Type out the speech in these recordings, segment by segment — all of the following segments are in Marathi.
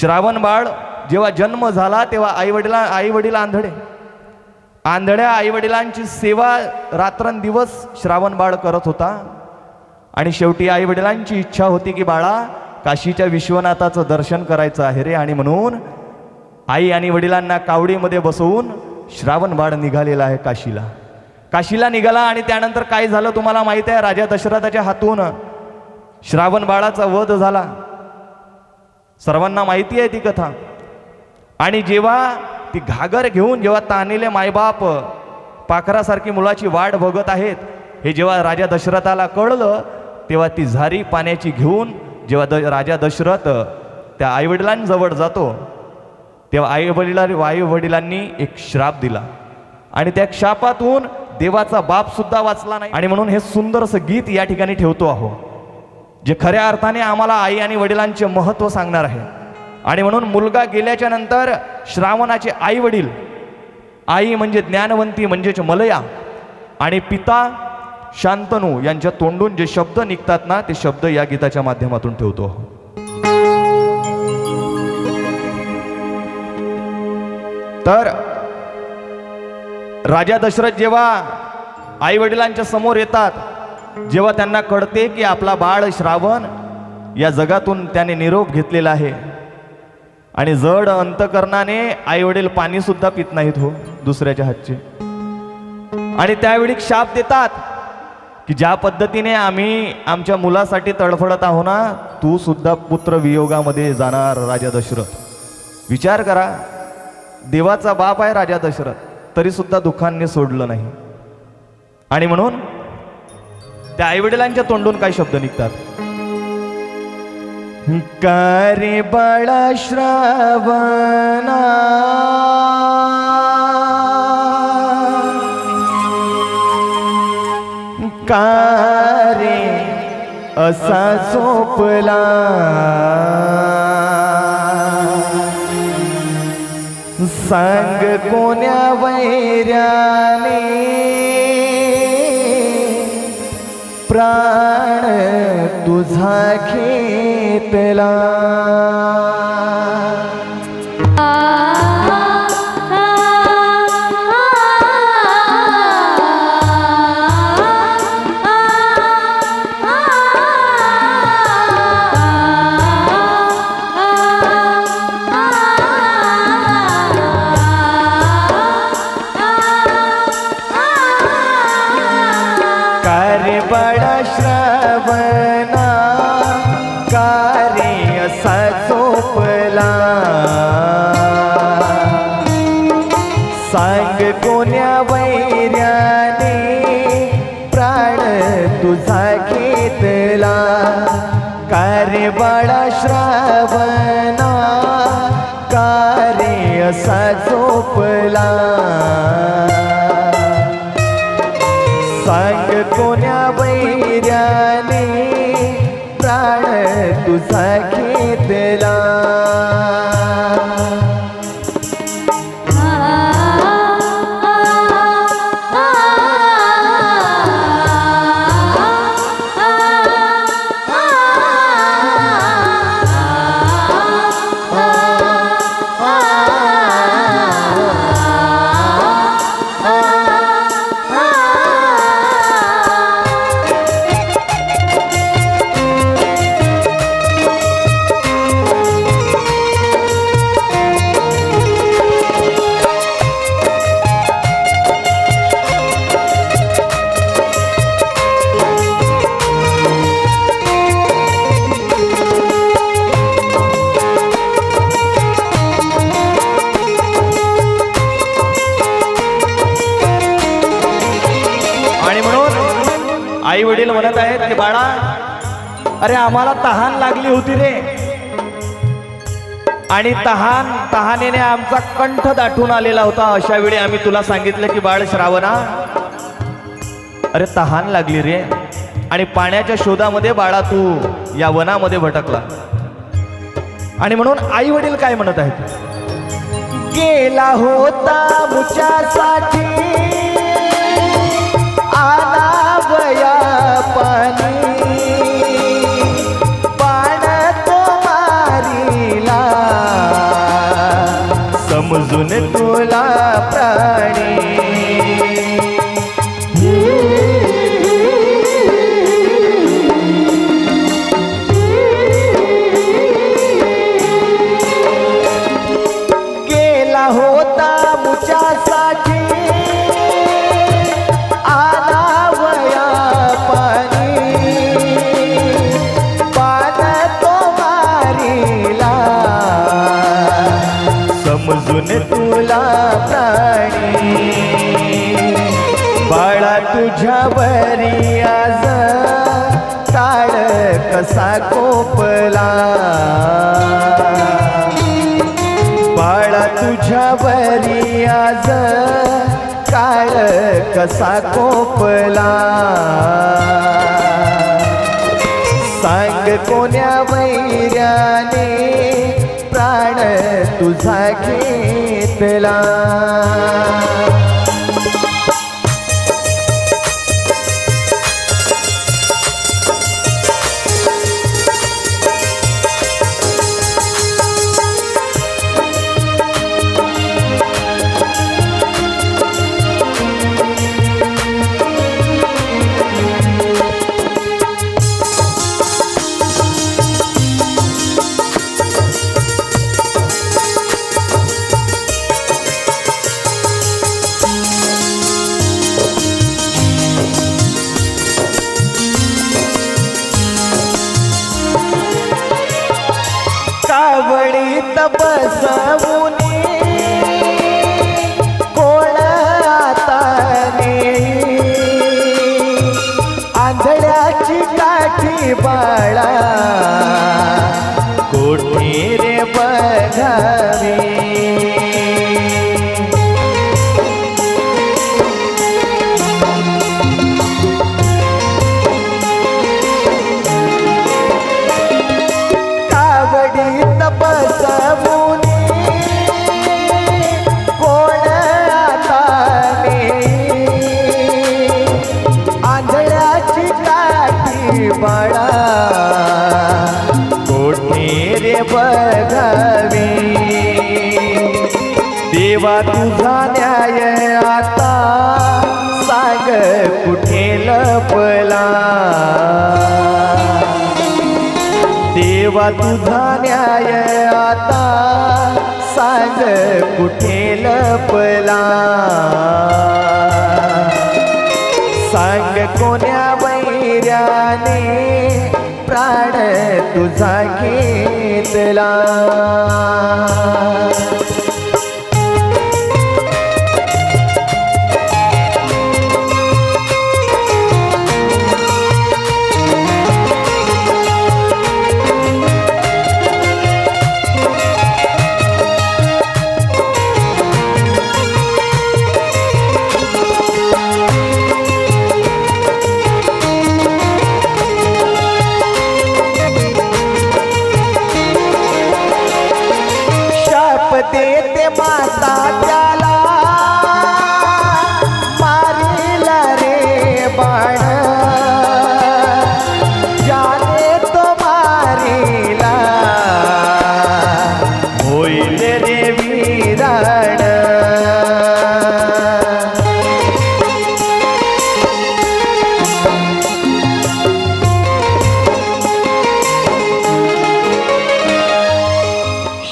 श्रावण बाळ जेव्हा जन्म झाला तेव्हा आई वडिला आई वडील आंधळे. आंधळ्या आई वडिलांची सेवा रात्रंदिवस श्रावण बाळ करत होता. आणि शेवटी आई वडिलांची इच्छा होती की बाळा काशीच्या विश्वनाथाचं दर्शन करायचं आहे रे. आणि म्हणून आई आणि वडिलांना कावडीमध्ये बसवून श्रावण बाळ निघालेला आहे काशीला. काशीला निघाला आणि त्यानंतर काय झालं तुम्हाला माहीत आहे? राजा दशरथाच्या हातून श्रावण बाळाचा वध झाला. सर्वांना माहिती आहे ती कथा. आणि जेव्हा ती घागर घेऊन जेव्हा तानेले मायबाप पाखरासारखी मुलाची वाट बघत आहेत हे जेव्हा राजा दशरथाला कळलं तेव्हा ती झारी पाण्याची घेऊन जेव्हा द राजा दशरथ त्या आईवडिलांजवळ जातो तेव्हा आई वडिला आई वडिलांनी एक श्राप दिला. आणि त्या शापातून देवाचा बापसुद्धा वाचला नाही. आणि म्हणून हे सुंदरसं गीत या ठिकाणी ठेवतो आहो. जे खऱ्या अर्थाने आम्हाला आई आणि वडिलांचे महत्त्व सांगणार आहे. आणि म्हणून मुलगा गेल्याच्यानंतर श्रावणाचे आई वडील आई म्हणजे ज्ञानवंती म्हणजेच मलया आणि पिता शांतनू यांच्या तोंडून जे शब्द निघतात ना ते शब्द या गीताच्या माध्यमातून ठेवतो. तर राजा दशरथ जेव्हा आई वडिलांच्या समोर येतात जेव्हा त्यांना कळते की आपला बाळ श्रावण या जगातून त्याने निरोप घेतलेला आहे. आणि जड अंतकरणाने आईवडील पाणी सुद्धा पित नाहीत हो दुसऱ्याच्या हातचे. आणि त्यावेळी शाप देतात की ज्या पद्धतीने आम्ही आमच्या मुलासाठी तडफडत आहो ना तू सुद्धा पुत्र वियोगामध्ये जाणार राजा दशरथ. विचार करा देवाचा बाप आहे राजा दशरथ तरी सुद्धा दुःखांनी सोडलं नाही. आणि म्हणून त्या आईवडिलांच्या तोंडून काय शब्द निघतात. करे बाळा श्रावणा. कारे असा सोपला. सांग कोण्या वैर्याने प्राण तुझा घेतला सांग कोण्या वैर्याने प्राण तुझा घेतला. अरे आम्हाला तहान लागली होती रे. आणि तहान तहानेने आमचा कंठ दाटून आलेला होता. अशा वेळी आम्ही तुला सांगितलं की बाळ श्रावणा अरे तहान लागली रे. आणि पाण्याच्या शोधामध्ये बाळा तू या वनामध्ये भटकला. आणि म्हणून आई वडील काय म्हणत आहेत? गेला होता मुच्यासाठी. तुझ्यावरी आज टाळ कसा कोपला? बाळा तुझ्यावरी आज काळ कसा कोपला? सांग कोण्या वैर्याने प्राण तुझा घेतला? बसवुनी रे देवा तुझा न्याय आता साग कुठे लपला? देवा तुझा न्याय आता साग कुठे लपला? सांग कोण्या वैर्याने प्राण तुझा घेतला.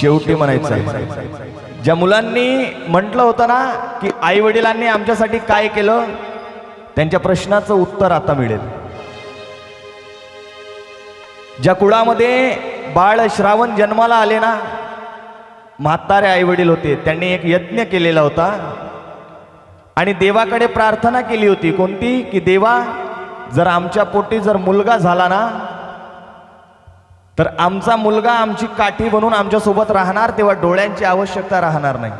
शेवटी म्हणायचं. आहे. ज्या मुलांनी म्हटलं होतं ना की आई वडिलांनी आमच्यासाठी काय केलं? त्यांच्या प्रश्नाचं उत्तर आता मिळेल. ज्या कुळामध्ये बाळ श्रावण जन्माला आले ना म्हातारे आई वडील होते त्यांनी एक यज्ञ केलेला होता. आणि देवाकडे प्रार्थना केली होती. कोणती? की देवा जर आमच्या पोटी जर मुलगा झाला ना तर आमचा मुलगा आमची काठी बनून आमच्यासोबत राहणार तेव्हा डोळ्यांची आवश्यकता राहणार नाही.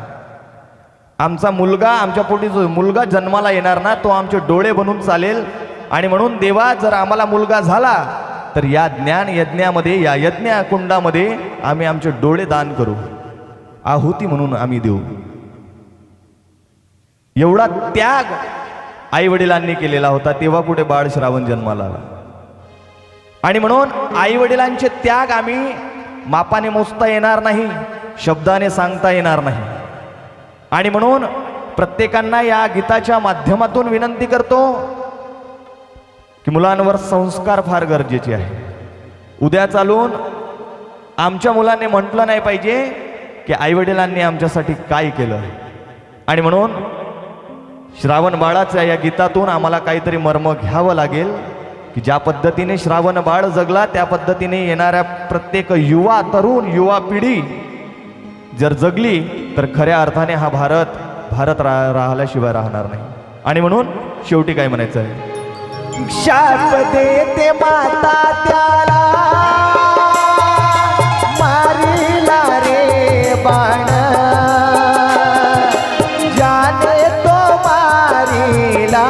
आमचा मुलगा आमच्या पोटी जो मुलगा जन्माला येणार ना तो आमचे डोळे बनून चालेल. आणि म्हणून देवा जर आम्हाला मुलगा झाला तर या ज्ञान यज्ञामध्ये या यज्ञकुंडामध्ये आम्ही आमचे डोळे दान करू. आहुती म्हणून आम्ही देऊ. एवढा त्याग आई वडिलांनी केलेला होता तेव्हा कुठे बाळ श्रावण जन्माला आला. आणि म्हणून आई वडिलांचे त्याग आम्ही मापाने मोजता येणार नाही शब्दाने सांगता येणार नाही. आणि म्हणून प्रत्येकांना या गीताच्या माध्यमातून विनंती करतो की मुलांवर संस्कार फार गरजेचे आहे उद्या चालून आमच्या मुलांनी म्हटलं नाही पाहिजे की आईवडिलांनी आमच्यासाठी काय केलं आणि म्हणून श्रावण बाळाच्या या गीतातून आम्हाला काहीतरी मर्म घ्यावं लागेल. की ज्या पद्धतीने श्रावण बाळ जगला त्या पद्धतीने येणाऱ्या प्रत्येक युवा तरुण युवा पिढी जर जगली तर खऱ्या अर्थाने हा भारत भारत रा राहिल्याशिवाय राहणार नाही. आणि म्हणून शेवटी काय म्हणायचं आहे? शाप देते माता त्याला. मारिला रे बाण. जाने तो मारिला.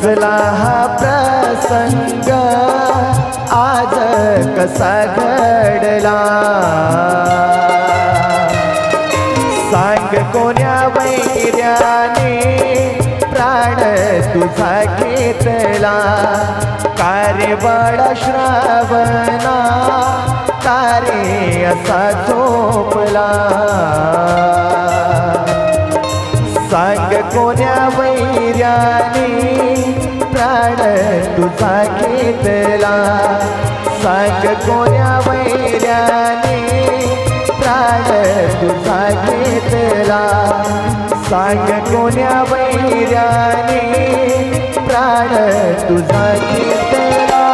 कसला हा प्रसंग आज कसा घडला? सांग कोण्या वैर्याने प्राण तुझा घेतला? कार्य बाळा श्रावणा तारे असा झोपला. कोण्या वैर्याने प्राण तुझा घेतला? सांग कोण्या वैर्याने प्राण तुझा घेतला? सांग कोण्या वैर्याने प्राण तुझा घेतला?